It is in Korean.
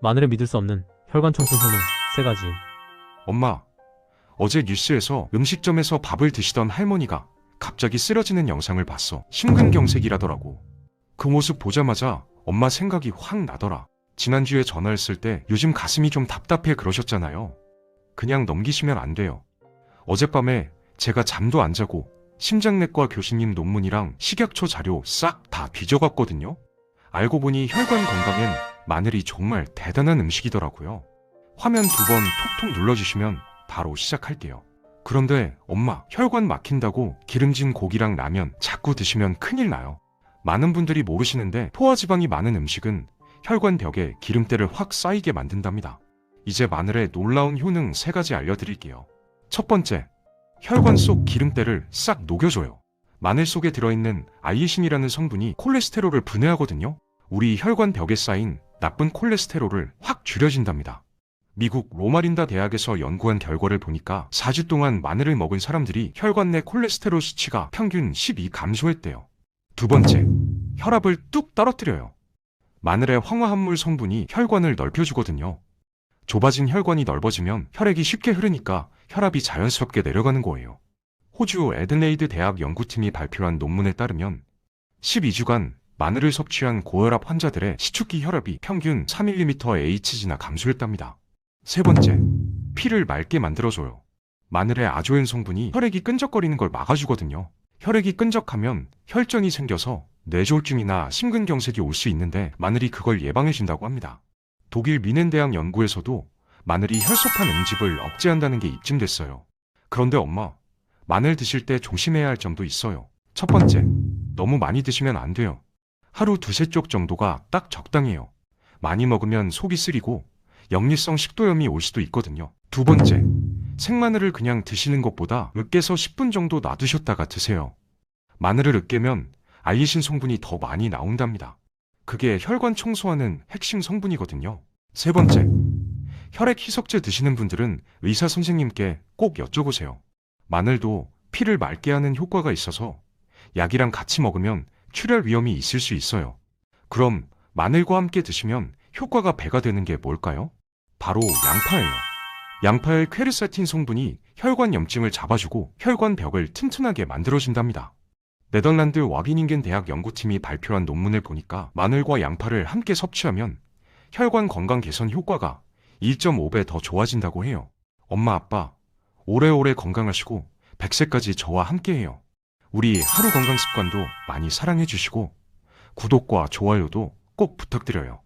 마늘에 믿을 수 없는 혈관 청소소는 세 가지. 엄마, 어제 뉴스에서 음식점에서 밥을 드시던 할머니가 갑자기 쓰러지는 영상을 봤어. 심근경색이라더라고. 그 모습 보자마자 엄마 생각이 확 나더라. 지난주에 전화했을 때 요즘 가슴이 좀 답답해 그러셨잖아요. 그냥 넘기시면 안 돼요. 어젯밤에 제가 잠도 안 자고 심장내과 교수님 논문이랑 식약처 자료 싹 다 뒤져갔거든요. 알고 보니 혈관 건강엔 마늘이 정말 대단한 음식이더라고요. 화면 두 번 톡톡 눌러주시면 바로 시작할게요. 그런데 엄마, 혈관 막힌다고 기름진 고기랑 라면 자꾸 드시면 큰일 나요. 많은 분들이 모르시는데 포화지방이 많은 음식은 혈관 벽에 기름때를 확 쌓이게 만든답니다. 이제 마늘의 놀라운 효능 세 가지 알려드릴게요. 첫 번째, 혈관 속 기름때를 싹 녹여줘요. 마늘 속에 들어있는 알리신이라는 성분이 콜레스테롤을 분해하거든요. 우리 혈관 벽에 쌓인 나쁜 콜레스테롤을 확 줄여진답니다. 미국 로마린다 대학에서 연구한 결과를 보니까 4주 동안 마늘을 먹은 사람들이 혈관 내 콜레스테롤 수치가 평균 12 감소했대요. 두 번째, 혈압을 뚝 떨어뜨려요. 마늘의 황화합물 성분이 혈관을 넓혀주거든요. 좁아진 혈관이 넓어지면 혈액이 쉽게 흐르니까 혈압이 자연스럽게 내려가는 거예요. 호주 에드네이드 대학 연구팀이 발표한 논문에 따르면 12주간 마늘을 섭취한 고혈압 환자들의 시축기 혈압이 평균 3mmHg나 감소했답니다. 세 번째, 피를 맑게 만들어줘요. 마늘의 아조엔 성분이 혈액이 끈적거리는 걸 막아주거든요. 혈액이 끈적하면 혈전이 생겨서 뇌졸중이나 심근경색이 올 수 있는데 마늘이 그걸 예방해준다고 합니다. 독일 미넨대학 연구에서도 마늘이 혈소판 응집을 억제한다는 게 입증됐어요. 그런데 엄마, 마늘 드실 때 조심해야 할 점도 있어요. 첫 번째, 너무 많이 드시면 안 돼요. 하루 두세 쪽 정도가 딱 적당해요. 많이 먹으면 속이 쓰리고 역류성 식도염이 올 수도 있거든요. 두 번째, 생마늘을 그냥 드시는 것보다 으깨서 10분 정도 놔두셨다가 드세요. 마늘을 으깨면 알리신 성분이 더 많이 나온답니다. 그게 혈관 청소하는 핵심 성분이거든요. 세 번째, 혈액 희석제 드시는 분들은 의사 선생님께 꼭 여쭤보세요. 마늘도 피를 맑게 하는 효과가 있어서 약이랑 같이 먹으면 출혈 위험이 있을 수 있어요. 그럼 마늘과 함께 드시면 효과가 배가 되는 게 뭘까요? 바로 양파예요. 양파의 퀘르세틴 성분이 혈관 염증을 잡아주고 혈관 벽을 튼튼하게 만들어준답니다. 네덜란드 와기닝겐 대학 연구팀이 발표한 논문을 보니까 마늘과 양파를 함께 섭취하면 혈관 건강 개선 효과가 1.5배 더 좋아진다고 해요. 엄마 아빠 오래오래 건강하시고 100세까지 저와 함께해요. 우리 하루 건강 습관도 많이 사랑해 주시고 구독과 좋아요도 꼭 부탁드려요.